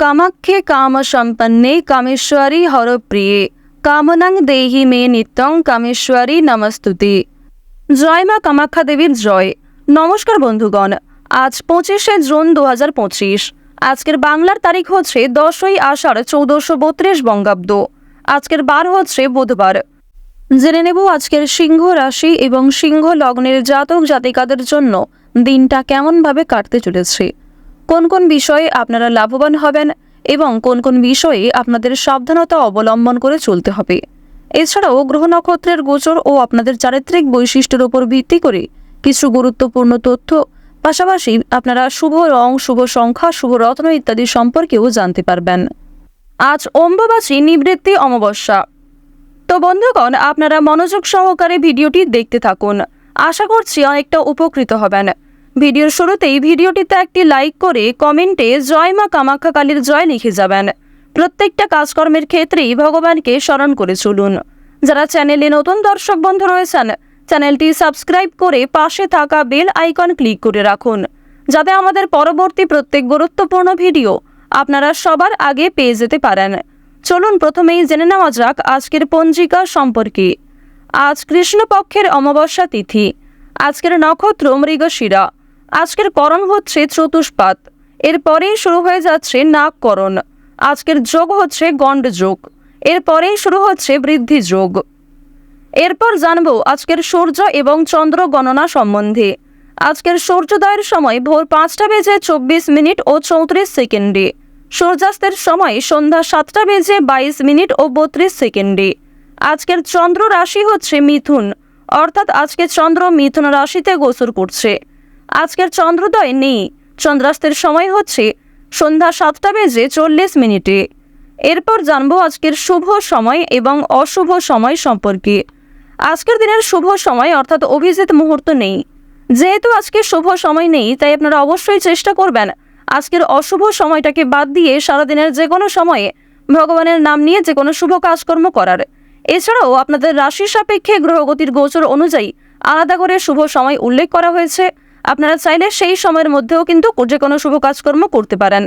কামাক্ষে কাম সম্পন্নে কামেশ্বরী হরপ্রিয়ে। কামনাং দেহি মে নিত্যং কামেশ্বরী নমস্তুতে। জয় মা কামাখ্যা দেবীর জয়। নমস্কার বন্ধুগণ, আজ পঁচিশে জুন দু হাজার পঁচিশ। আজকের বাংলার তারিখ হচ্ছে দশই আষাঢ় চৌদ্দশো বত্রিশ বঙ্গাব্দ। আজকের বার হচ্ছে বুধবার। জেনে নেব আজকের সিংহ রাশি এবং সিংহ লগ্নের জাতক জাতিকাদের জন্য দিনটা কেমনভাবে কাটতে চলেছে। কোন কোন বিষয়ে আপনারা লাভবান হবেন এবং কোন কোন বিষয়ে আপনাদের সাবধানতা অবলম্বন করে চলতে হবে। এছাড়াও গ্রহ নক্ষত্রের গোচর ও আপনাদের চারিত্রিক বৈশিষ্ট্যের উপর ভিত্তি করে কিছু গুরুত্বপূর্ণ তথ্য, পাশাপাশি আপনারা শুভ রং, শুভ সংখ্যা, শুভ রত্ন ইত্যাদি সম্পর্কেও জানতে পারবেন। আজ অম্বুবাচী নিবৃত্তি অমাবস্যা। তো বন্ধুগণ, আপনারা মনোযোগ সহকারে ভিডিওটি দেখতে থাকুন। আশা করছি অনেকটা উপকৃত হবেন। ভিডিওর শুরুতেই ভিডিওটিতে একটি লাইক করে কমেন্টে জয় মা কামাখ্যা কালীর জয় লিখে যাবেন। প্রত্যেকটা কাজকর্মের ক্ষেত্রেই ভগবানকে স্মরণ করে চলুন। যারা চ্যানেলে নতুন দর্শক বন্ধু রয়েছেন, চ্যানেলটি সাবস্ক্রাইব করে পাশে থাকা বেল আইকন ক্লিক করে রাখুন, যাতে আমাদের পরবর্তী প্রত্যেক গুরুত্বপূর্ণ ভিডিও আপনারা সবার আগে পেয়ে যেতে পারেন। চলুন প্রথমেই জেনে নেওয়া যাক আজকের পঞ্জিকা সম্পর্কে। আজ কৃষ্ণপক্ষের অমাবস্যা তিথি। আজকের নক্ষত্র মৃগশিরা। আজকের করণ হচ্ছে চতুষ্পাত। এরপরেই শুরু হয়ে যাচ্ছে নাগকরণ। আজকের যোগ হচ্ছে গণ্ড যোগ এরপরেই শুরু হচ্ছে বৃদ্ধি যোগ এরপর জানব আজকের সূর্য এবং চন্দ্র গণনা সম্বন্ধে। আজকের সূর্যোদয়ের সময় ভোর পাঁচটা বেজে চব্বিশ মিনিট ও চৌত্রিশ সেকেন্ডে। সূর্যাস্তের সময় সন্ধ্যা সাতটা বেজে বাইশ মিনিট ও বত্রিশ সেকেন্ডে। আজকের চন্দ্র রাশি হচ্ছে মিথুন। অর্থাৎ আজকে চন্দ্র মিথুন রাশিতে গোচর করছে। আজকের চন্দ্রোদয় নেই। চন্দ্রাস্তের সময় হচ্ছে সন্ধ্যা সাতটা বেজে চল্লিশ মিনিটে। এরপর জানব আজকের শুভ সময় এবং অশুভ সময় সম্পর্কে। আজকের দিনের শুভ সময় অর্থাৎ অভিজিৎ মুহূর্ত নেই। যেহেতু আজকে শুভ সময় নেই, তাই আপনারা অবশ্যই চেষ্টা করবেন আজকের অশুভ সময়টাকে বাদ দিয়ে সারাদিনের যে কোনো সময়ে ভগবানের নাম নিয়ে যে কোনো শুভ কাজকর্ম করার। এছাড়াও আপনাদের রাশি সাপেক্ষে গ্রহগতির গোচর অনুযায়ী আলাদা করে শুভ সময় উল্লেখ করা হয়েছে। আপনারা চাইলে সেই সময়ের মধ্যেও কিন্তু যে কোনো শুভ কাজকর্ম করতে পারেন।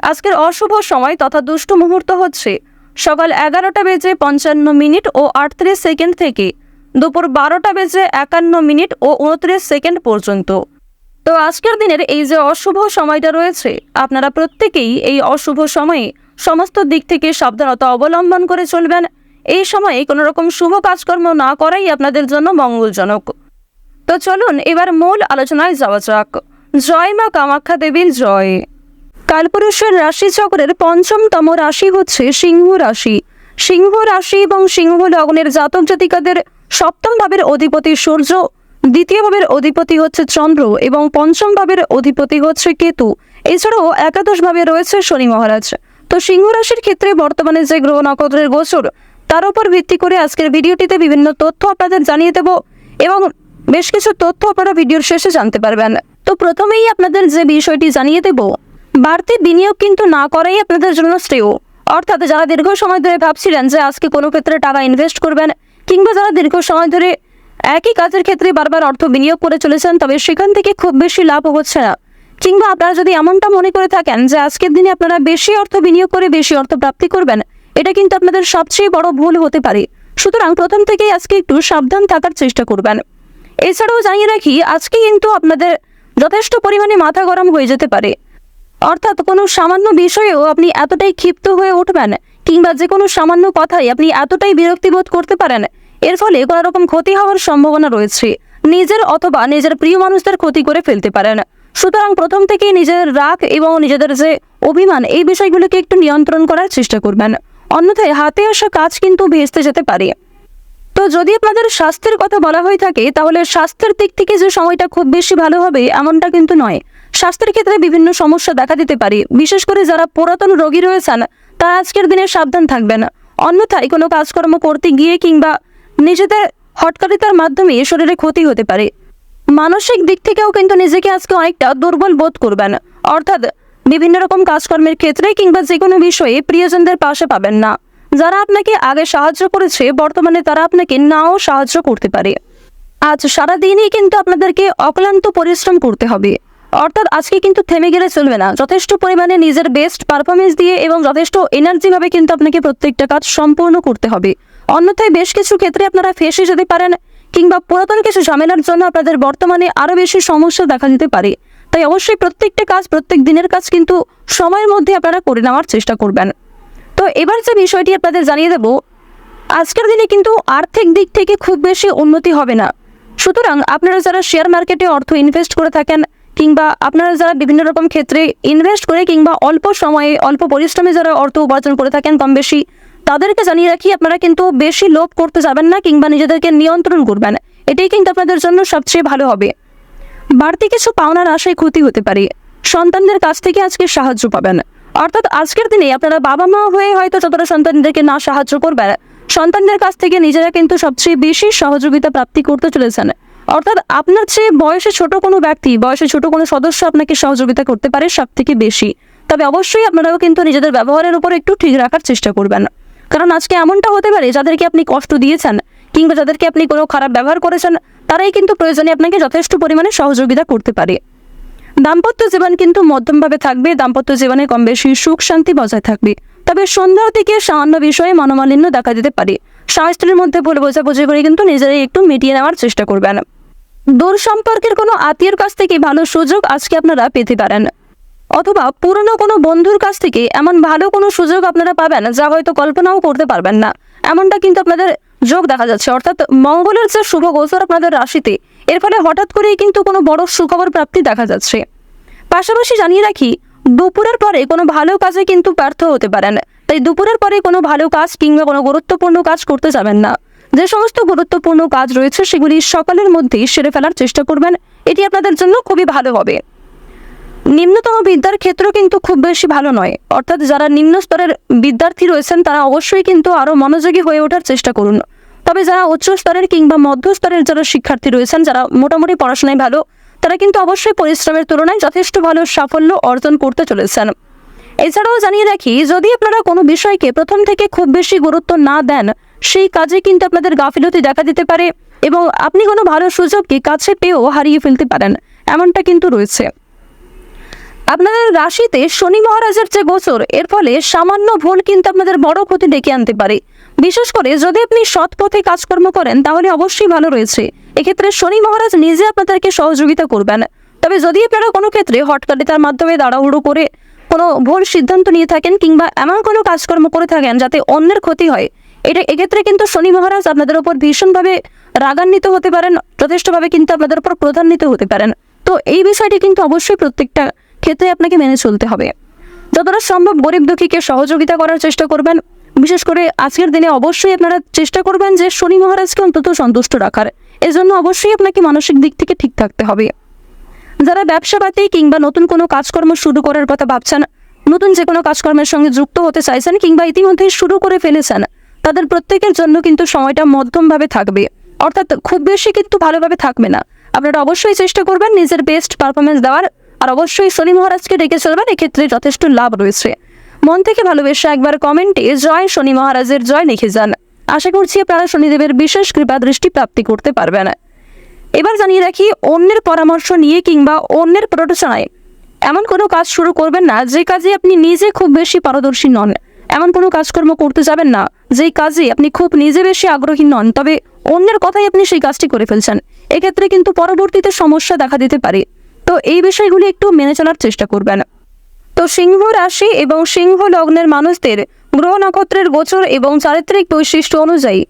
আজকের অশুভ সময় তথা দুষ্ট মুহূর্ত হচ্ছে সকাল এগারোটা বেজে পঞ্চান্ন মিনিট ও আটত্রিশ সেকেন্ড থেকে দুপুর বারোটা বেজে একান্ন মিনিট ও উনত্রিশ সেকেন্ড পর্যন্ত। তো আজকের দিনের এই যে অশুভ সময়টা রয়েছে, আপনারা প্রত্যেকেই এই অশুভ সময়ে সমস্ত দিক থেকে সাবধানতা অবলম্বন করে চলবেন। এই সময়ে কোনো রকম শুভ কাজকর্ম না করাই আপনাদের জন্য মঙ্গলজনক। তো চলুন এবার মূল আলোচনায় যাওয়া যাক। জয় মা কামাখ্যা দেবীর জয়। কালপুরুষের রাশিচক্রের পঞ্চমতম রাশি হচ্ছে সিংহ রাশি। সিংহ রাশি এবং সিংহ লগ্নের জাতক জাতিকাদের সপ্তম ভাবের অধিপতি সূর্য, দ্বিতীয় ভাবের অধিপতি হচ্ছে চন্দ্র এবং পঞ্চম ভাবের অধিপতি হচ্ছে কেতু। এছাড়াও একাদশ ভাবে রয়েছে শনি মহারাজ। তো সিংহ রাশির ক্ষেত্রে বর্তমানে যে গ্রহ নক্ষত্রের গোচর, তার উপর ভিত্তি করে আজকের ভিডিওটিতে বিভিন্ন তথ্য আপনাদের জানিয়ে দেব এবং বেশ কিছু তথ্য আপনারা ভিডিওর শেষে জানতে পারবেন। তো প্রথমেই আপনাদের যে বিষয়টি জানিয়ে দেব, বাড়তি বিনিয়োগ কিন্তু না করাই আপনাদের জন্য শ্রেয়। অর্থাৎ যারা দীর্ঘ সময় ধরে ভাবছিলেন যে আজকে কোনো ক্ষেত্রে টাকা ইনভেস্ট করবেন কিংবা যারা দীর্ঘ সময় ধরে একই কাজের ক্ষেত্রে বারবার অর্থ বিনিয়োগ করে চলেছেন, তবে সেখান থেকে খুব বেশি লাভ হচ্ছে না। কিংবা আপনারা যদি এমনটা মনে করে থাকেন যে আজকের দিনে আপনারা বেশি অর্থ বিনিয়োগ করে বেশি অর্থ প্রাপ্তি করবেন, এটা কিন্তু আপনাদের সবচেয়ে বড় ভুল হতে পারে। সুতরাং প্রথম থেকেই আজকে একটু সাবধান থাকার চেষ্টা করবেন। এছাড়াও জানিয়ে রাখি, আজকে কিন্তু আপনাদের যথেষ্ট পরিমাণে মাথা গরম হয়ে যেতে পারে। অর্থাৎ কোনো সামান্য বিষয়েও আপনি এতটাই ক্ষিপ্ত হয়ে উঠবেন কিংবা যে কোনো সামান্য কথাই আপনি এতটাই বিরক্তিবোধ করতে পারেন, এর ফলে কোনো রকম ক্ষতি হওয়ার সম্ভাবনা রয়েছে। নিজের অথবা নিজের প্রিয় মানুষদের ক্ষতি করে ফেলতে পারেন। সুতরাং প্রথম থেকেই নিজের রাগ এবং নিজেদের যে অভিমান, এই বিষয়গুলোকে একটু নিয়ন্ত্রণ করার চেষ্টা করবেন। অন্যথায় হাতে আসা কাজ কিন্তু ভেস্তে যেতে পারে। তো যদি আপনাদের স্বাস্থ্যের কথা বলা হয়ে থাকে, তাহলে স্বাস্থ্যের দিক থেকে যে সময়টা খুব বেশি ভালো হবে, এমনটা কিন্তু নয়। স্বাস্থ্যের ক্ষেত্রে বিভিন্ন সমস্যা দেখা দিতে পারে। বিশেষ করে যারা পুরাতন রোগী রয়েছেন, তারা আজকের দিনে সাবধান থাকবেন। অন্যথায় কোনো কাজকর্ম করতে গিয়ে কিংবা নিজেদের হটকারিতার মাধ্যমে শরীরে ক্ষতি হতে পারে। মানসিক দিক থেকেও কিন্তু নিজেকে আজকে অনেকটা দুর্বল বোধ করবেন। অর্থাৎ বিভিন্ন রকম কাজকর্মের ক্ষেত্রে কিংবা যে কোনো বিষয়ে প্রিয়জনদের পাশে পাবেন না। যারা আপনাকে আগে সাহায্য করেছে, বর্তমানে তারা আপনাকে নাও সাহায্য করতে পারে। আজ সারাদিনই কিন্তু আপনাদেরকে অক্লান্ত পরিশ্রম করতে হবে। অর্থাৎ আজকে কিন্তু থেমে গেলে চলবে না। যথেষ্ট পরিমাণে নিজের বেস্ট পারফরমেন্স দিয়ে এবং যথেষ্ট এনার্জিভাবে কিন্তু আপনাকে প্রত্যেকটা কাজ সম্পূর্ণ করতে হবে। অন্যথায় বেশ কিছু ক্ষেত্রে আপনারা ফেসে যেতে পারেন কিংবা পুরাতন কিছু ঝামেলার জন্য আপনাদের বর্তমানে আরও বেশি সমস্যা দেখা দিতে পারে। তাই অবশ্যই প্রত্যেকটা কাজ প্রত্যেক দিনের কাজ কিন্তু সময়ের মধ্যে আপনারা করে নেওয়ার চেষ্টা করবেন। তো এবার যে বিষয়টি আপনাদের জানিয়ে দেব, আজকের দিনে কিন্তু আর্থিক দিক থেকে খুব বেশি উন্নতি হবে না। সুতরাং আপনারা যারা শেয়ার মার্কেটে অর্থ ইনভেস্ট করে থাকেন কিংবা আপনারা যারা বিভিন্ন রকম ক্ষেত্রে ইনভেস্ট করে কিংবা অল্প সময়ে, অল্প পরিশ্রমে যারা অর্থ উপার্জন করে থাকেন কম বেশি, তাদেরকে জানিয়ে রাখি আপনারা কিন্তু বেশি লোভ করতে যাবেন না কিংবা নিজেদেরকে নিয়ন্ত্রণ করবেন। এটাই কিন্তু আপনাদের জন্য সবচেয়ে ভালো হবে। বাড়তি কিছু পাওনার আশায় ক্ষতি হতে পারে। সন্তানদের কাছ থেকে আজকে সাহায্য পাবেন। অর্থাৎ আজকের দিনে আপনারা বাবা মা হয়ে হয়তো যতটা সন্তানদেরকে না সাহায্য করবেন, সন্তানদের কাছ থেকে নিজেরা কিন্তু সবচেয়ে বেশি সহযোগিতা প্রাপ্তি করতে চলেছেন। অর্থাৎ আপনার চেয়ে বয়সে ছোট কোনো ব্যক্তি, বয়সে ছোট কোনো সদস্য আপনাকে সহযোগিতা করতে পারে সব থেকে বেশি। তবে অবশ্যই আপনারাও কিন্তু নিজেদের ব্যবহারের উপর একটু ঠিক রাখার চেষ্টা করবেন। কারণ আজকে এমনটা হতে পারে, যাদেরকে আপনি কষ্ট দিয়েছেন কিংবা যাদেরকে আপনি কোনো খারাপ ব্যবহার করেছেন, তারাই কিন্তু প্রয়োজনে আপনাকে যথেষ্ট পরিমাণে সহযোগিতা করতে পারে। দাম্পত্য জীবন কিন্তু মধ্যমভাবে থাকবে, দাম্পত্য জীবনে কম বেশি সুখ, শান্তি বজায় থাকবে। তবে সন্ধ্যার দিকে সামান্য বিষয়ে মনোমালিন্য দেখা দিতে পারে। স্বামী স্ত্রীর মধ্যে ভুল বোঝাবুঝি করে কিন্তু নিজেরাই একটু মিটিয়ে নেওয়ার চেষ্টা করবেন। দূর সম্পর্কের কোনো আত্মীয়র কাছ থেকে ভালো সুযোগ আজকে আপনারা পেতে পারেন। অথবা পুরনো কোনো বন্ধুর কাছ থেকে এমন ভালো কোনো সুযোগ আপনারা পাবেন যা হয়তো কল্পনাও করতে পারবেন না। এমনটা কিন্তু আপনাদের যোগ দেখা যাচ্ছে। অর্থাৎ মঙ্গলের যে শুভ গোচর আপনাদের রাশিতে এর ফলে হঠাৎ করেই কিন্তু কোনো বড় সুখবর প্রাপ্তি দেখা যাচ্ছে। পাশাপাশি জানিয়ে রাখি, দুপুরের পরে কোনো ভালো কাজে কিন্তু ব্যর্থ হতে পারেন। তাই দুপুরের পরে কোনো ভালো কাজ কিংবা কোনো গুরুত্বপূর্ণ কাজ করতে যাবেন না। যে সমস্ত গুরুত্বপূর্ণ কাজ রয়েছে সেগুলি সকালের মধ্যেই সেরে ফেলার চেষ্টা করবেন। এটি আপনাদের জন্য খুবই ভালো হবে। নিম্নতম বিদ্যার ক্ষেত্র কিন্তু খুব বেশি ভালো নয়। অর্থাৎ যারা নিম্ন স্তরের বিদ্যার্থী রয়েছেন, তারা অবশ্যই কিন্তু আরও মনোযোগী হয়ে ওঠার চেষ্টা করুন। তবে যারা উচ্চ স্তরের কিংবা মধ্য স্তরের যারা শিক্ষার্থী রয়েছেন, যারা মোটামুটি পড়াশোনায় ভালো, তারা কিন্তু অবশ্যই পরিশ্রমের তুলনায় যথেষ্ট ভালো সাফল্য অর্জন করতে চলেছেন। এছাড়াও জানিয়ে রাখি, যদি আপনারা কোনো বিষয়কে প্রথম থেকে খুব বেশি গুরুত্ব না দেন, সেই কাজে কিন্তু আপনাদের গাফিলতি দেখা দিতে পারে এবং আপনি কোনো ভালো সুযোগকে কাছে পেয়েও হারিয়ে ফেলতে পারেন, এমনটা কিন্তু রয়েছে। আপনাদের রাশিতে শনি মহারাজের যে গোচর, এর ফলে সামান্য ভুল কিন্তু আপনাদের বড় ক্ষতি ডেকে আনতে পারে। বিশেষ করে যদি আপনি সৎ পথে কাজকর্ম করেন, তাহলে অবশ্যই ভালো রয়েছে। এক্ষেত্রে শনি মহারাজ নিজে আপনাদেরকে সহযোগিতা করবেন। তবে যদি আপনারা কোনো ক্ষেত্রে হটকারিতার মাধ্যমে তাড়াহুড়ো করে কোনো ভুল সিদ্ধান্ত নিয়ে থাকেন কিংবা এমন কোনো কাজকর্ম করে থাকেন যাতে অন্যের ক্ষতি হয়, এটা এক্ষেত্রে কিন্তু শনি মহারাজ আপনাদের উপর ভীষণভাবে রাগান্বিত হতে পারেন, যথেষ্টভাবে কিন্তু আপনাদের উপর প্রধান্বিত হতে পারেন। তো এই বিষয়টি কিন্তু অবশ্যই প্রত্যেকটা ক্ষেত্রে আপনাকে মেনে চলতে হবে। যতটা সম্ভব গরিব দুঃখীকে সহযোগিতা করার চেষ্টা করবেন। বিশেষ করে আজকের দিনে অবশ্যই আপনারা চেষ্টা করবেন যে শনি মহারাজকে অন্তত সন্তুষ্ট রাখার। এজন্য অবশ্যই আপনাকে মানসিক দিক থেকে ঠিক থাকতে হবে। যারা ব্যবসাপাতি কিংবা নতুন কোনো কাজকর্ম শুরু করার কথা ভাবছেন, নতুন যে কোনো কাজকর্মের সঙ্গে যুক্ত হতে চাইছেন কিংবা ইতিমধ্যেই শুরু করে ফেলেছেন, তাদের প্রত্যেকের জন্য কিন্তু সময়টা মধ্যমভাবে থাকবে। অর্থাৎ খুব বেশি কিন্তু ভালোভাবে থাকবে না। আপনারা অবশ্যই চেষ্টা করবেন নিজের বেস্ট পারফরমেন্স দেওয়ার, আর অবশ্যই শনি মহারাজকে ডেকে চলবেন, এক্ষেত্রে যথেষ্ট লাভ রয়েছে। মন থেকে ভালোবেসে একবার কমেন্টে জয় শনি মহারাজের জয় লিখে যান। আশা করছি আপনারা শনিদেবের বিশেষ কৃপা দৃষ্টি প্রাপ্তি করতে পারবেন। এবার জানিয়ে রাখি, অন্যের পরামর্শ নিয়ে কিংবা অন্যের প্ররোচনায় এমন কোনো কাজ শুরু করবেন না, যে কাজে আপনি নিজে খুব বেশি পারদর্শী নন। এমন কোনো কাজকর্ম করতে যাবেন না যেই কাজে আপনি খুব নিজে বেশি আগ্রহী নন, তবে অন্যের কথাই আপনি সেই কাজটি করে ফেলছেন। এক্ষেত্রে কিন্তু পরবর্তীতে সমস্যা দেখা দিতে পারে। তো এই বিষয়গুলি একটু মেনে চলার চেষ্টা করবেন। তো সিংহ রাশি এবং সিংহ লগ্নের মানুষদের গ্রহ নক্ষত্রের গোচর এবং চারিত্রিক বৈশিষ্ট্য অনুযায়ী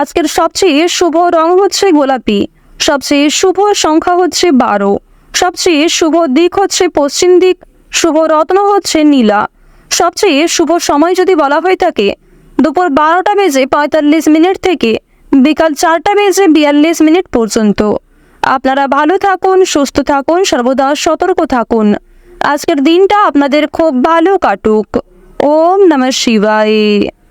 আজকের সবচেয়ে শুভ রং হচ্ছে গোলাপি, সবচেয়ে শুভ সংখ্যা হচ্ছে বারো, সবচেয়ে শুভ দিক হচ্ছে পশ্চিম দিক, শুভ রত্ন হচ্ছে নীলা। সবচেয়ে শুভ সময় যদি বলা হয়ে থাকে, দুপুর বারোটা বেজে পঁয়তাল্লিশ মিনিট থেকে বিকাল চারটা বেজে বিয়াল্লিশ মিনিট পর্যন্ত। আপনারা ভালো থাকুন, সুস্থ থাকুন, সর্বদা সতর্ক থাকুন। আজকের দিনটা আপনাদের খুব ভালো কাটুক। ওম নমঃ শিবায়।